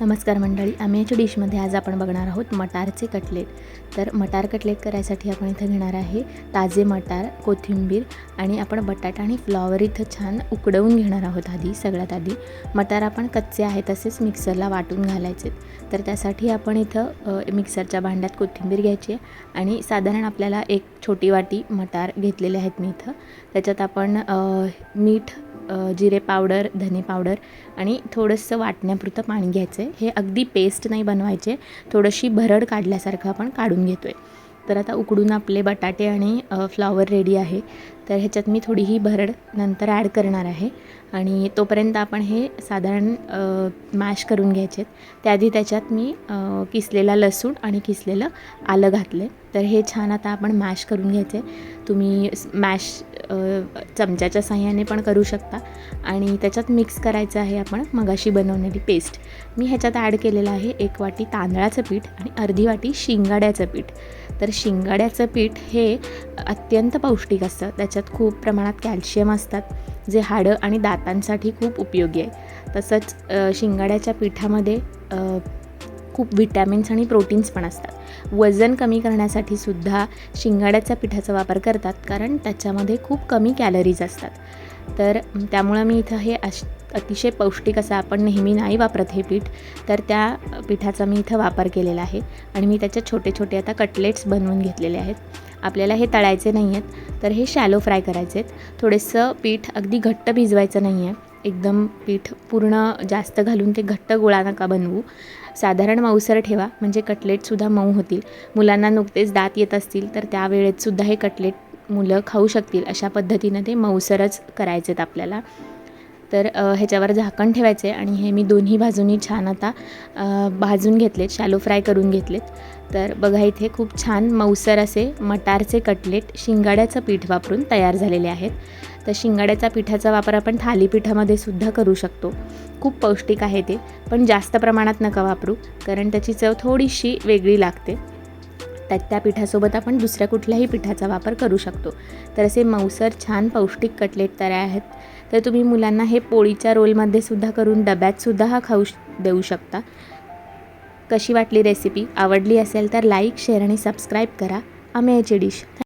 नमस्कार मंडळी आम्याच्या डिशमध्ये आज आपण बघणार आहोत मटारचे कटलेट. तर मटार कटलेट करायसाठी आपण इथं घेणार आहे ताजे मटार कोथिंबीर आणि आपण बटाटा आणि फ्लॉवर इथं छान उकडवून घेणार आहोत आधी सगळ्यात आधी. मटार आपण कच्चे आहे तसेच मिक्सरला वाटून घालायचे तर त्यासाठी आपण इथं मिक्सरच्या भांड्यात कोथिंबीर घ्यायची आहे आणि साधारण आपल्याला एक छोटी वाटी मटार घेतलेले आहेत मी इथं. त्याच्यात आपण मीठ जिरे पावडर धने पावडर आणि थोडंसं वाटण्यापुरतं पाणी घ्यायचं आहे हे अगदी पेस्ट नाही बनवायचे. थोडीशी भरड काढल्यासारखं आपण काढून घेतो आहे तर आता उकडून आपले बटाटे आणि फ्लॉवर रेडी आहे. तर ह्याच्यात मी थोडी ही भरड नंतर ॲड करणार आहे. आणि तोपर्यंत आपण हे साधारण मॅश करून घ्यायचे. त्याआधी त्याच्यात मी किसलेला लसूण आणि किसलेलं आलं घातले तर हे छान आता आपण मॅश करून घ्यायचे. तुम्ही मॅश चमच्याच्या साह्याने पण करू शकता. आणि त्याच्यात मिक्स करायचं आहे आपण मगाशी बनवलेली पेस्ट मी ह्याच्यात ॲड केलेलं आहे एक वाटी तांदळाचं पीठ आणि अर्धी वाटी शिंगाड्याचं पीठ. तर शिंगाड्याचं पीठ हे अत्यंत पौष्टिक असतं. त्याच्यात खूप प्रमाणात कॅल्शियम असतात जे हाडं आणि दातांसाठी खूप उपयोगी आहे. तसंच शिंगाड्याच्या पिठामध्ये खूप विटॅमिन्स आणि प्रोटीन्स पण असतात. वजन कमी करण्यासाठी सुद्धा शिंगाड्याच्या पिठाचा वापर करतात कारण त्याच्यामध्ये खूप कमी कॅलरीज असतात. तर त्यामुळं मी इथं हे अश अतिशय पौष्टिक असं आपण नेहमी नाही वापरत हे पीठ. तर त्या पिठाचा मी इथं वापर केलेला आहे आणि मी त्याचे छोटे छोटे आता कटलेट्स बनवून घेतलेले आहेत. आपल्याला हे तळायचे नाही आहेत तर हे शॅलो फ्राय करायचे आहेत थोडंसं पीठ अगदी घट्ट भिजवायचं नाही आहे एकदम पीठ पूर्ण जास्त घालून ते घट्ट गोळा नका बनवू. साधारण मऊसर ठेवा म्हणजे कटलेटसुद्धा मऊ होतील. मुलांना नुकतेच दात येत असतील तर त्यावेळेतसुद्धा हे कटलेट मुलं खाऊ शकतील. अशा पद्धतीनं ते मऊसरच करायचे आहेत आपल्याला. तर ह्याच्यावर झाकण ठेवायचे आणि हे मी दोन्ही बाजूनी छान आता भाजून घेतलेत शॅलो फ्राय करून घेतलेत. तर बघा इथे खूप छान मऊसर असे मटारचे कटलेट शिंगाड्याचं पीठ वापरून तयार झालेले आहेत. तर शिंगाड्याच्या पिठाचा वापर आपण थालीपीठामध्ये सुद्धा करू शकतो. खूप पौष्टिक आहे ते पण जास्त प्रमाणात नका वापरू कारण त्याची चव थोडीशी वेगळी लागते. त्यात त्या पिठासोबत आपण दुसऱ्या कुठल्याही पिठाचा वापर करू शकतो. तर असे मऊसर छान पौष्टिक कटलेट तयार आहेत. तर तुम्ही मुलांना हे पोळीच्या रोलमध्ये सुद्धा करून डब्यातसुद्धा हा खाऊ देऊ शकता. कशी वाटली रेसिपी? आवडली असेल तर लाईक शेअर आणि सबस्क्राईब करा. आम्ही याची डिश